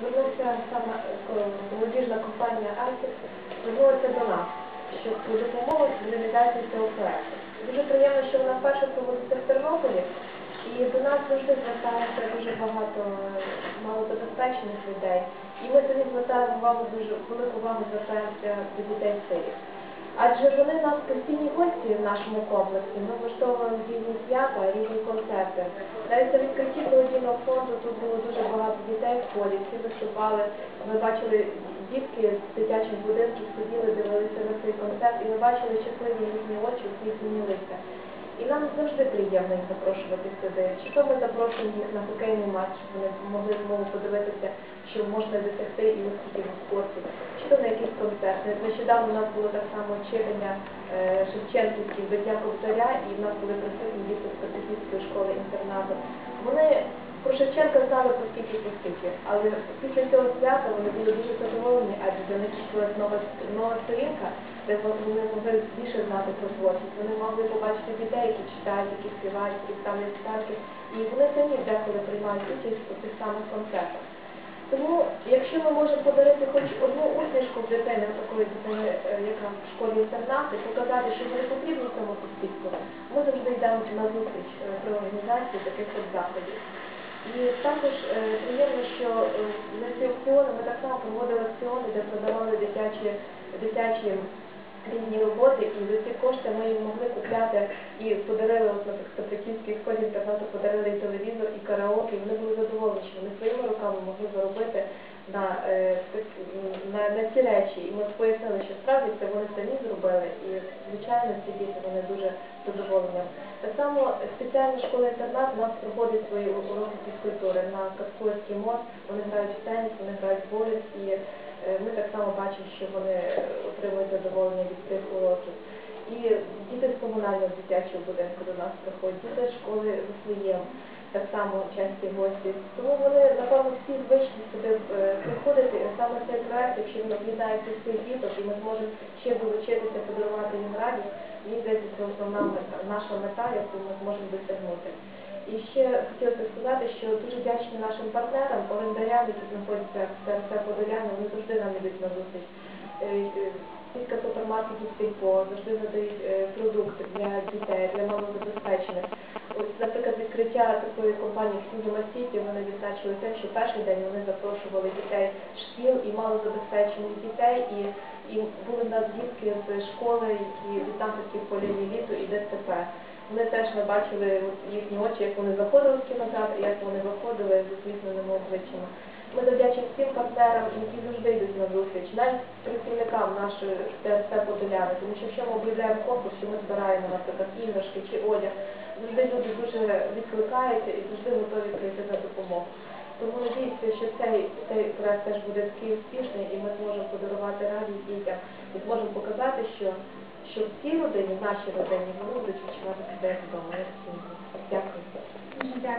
звернувся саме е, молодіжна компанія Альтик, звернулася до нас, щоб допомогу з реалізації цього проекту. Дуже приємно, що вона вперше проводиться в Тернополі, і до нас завжди звертається дуже багато е, малозабезпечених людей. І ми тоді звертаємо увагу, дуже велику увагу звертаємося до дітей сирів. Адже вони у нас постійні гості в нашому комплексі. Ми влаштовуємо різні свята, різні концерти. Навіть на відкритті благодійного фонду тут було дуже багато дітей в полі, всі виступали. Ми бачили дітки з дитячих будинків, сиділи, дивилися на цей концерт, і ми бачили щасливі їхні очі, їхні лиця. І нам завжди приємно їх запрошувати сюди. Чи то ми запрошуємо їх на хокейний матч, щоб вони могли знову подивитися, що можна досягти і успіхів у спорті, чи то на якийсь концерт. Нещодавно у нас було так само читання е, Шевченківських дня Ковтаря, і в нас були присутні діти з Петриківської школи інтернату. Вони про Шевченка знали по скільки по але після цього свята вони були дуже задоволені, адже для них відкрилась нова, нова сторінка, де вони могли більше знати про творчість. Вони могли побачити дітей, які читають, які співають, які ставлять ставки, і вони самі деколи приймають участь у цих самих концертах. Тому, якщо ми можемо подарити хоч одну усмішку в дитини, такої дитини, е, яка в школі інтернаті, показати, що вони потрібні цьому суспільству, ми завжди йдемо на зустріч е, при організації таких заходів. І також е, приємно, що е, на ці аукціони ми так само проводили аукціони, де продавали дитячі, дитячі різні роботи, і за ці кошти ми їм могли купляти і подарили, от, на Петриківській школі інтернету, подарили і телевізор, і караоке, і вони були задоволені, що вони своїми руками могли заробити на, е, на, на ці речі. І ми пояснили, що справді це вони самі зробили, і звичайно ці діти вони дуже задоволені. Так само спеціальна школа-інтернат у нас проводить свої уроки фізкультури на Каскойський мост, вони грають в теніс, вони грають в волейбол, і е, ми так само бачимо, що вони отримують задоволення від цих уроків. І діти з комунального дитячого будинку до нас приходять, діти з школи Вифлеєм, так само часті гості. Тому вони, напевно, всі звичні сюди е, приходити. І Саме цей проект, якщо він об'єднається всіх діток, і ми зможемо ще долучитися, подарувати їм радість, мені здається, це основна мета, наша мета, яку ми зможемо досягнути. І ще хотілося сказати, що дуже вдячні нашим партнерам, орендарям, які знаходяться в ТРЦ Подоляни, вони завжди нам йдуть на зустріч. Е, е, Сітка супермаркетів Сільпо завжди надають е, продукти для дітей, для малозабезпечених. Ось, наприклад, відкриття такої компанії Сіндома Сіті вони відзначили тим, що перший день вони запрошували дітей шкіл і малозабезпечених дітей, і, і були в нас дітки з школи, які від напрямків полівні літу і ДЦП. Ми теж ми бачили їхні очі, як вони заходили в кінотеатр, як вони виходили з усміхненими обличчями. Ми завдячуємо всім партнерам, які завжди йдуть на зустріч, навіть працівникам нашої ТСП Подоляни, тому що якщо ми об'являємо конкурс, що ми збираємо, наприклад, іграшки чи одяг, завжди люди дуже відкликаються і завжди готові прийти на допомогу. Тому надіюся, що цей, цей проект теж буде такий успішний і ми зможемо подарувати радість дітям і зможемо показати, що, що в цій родині, в нашій родині, вони будуть відчувати себе вдома. Дякую. Дякую.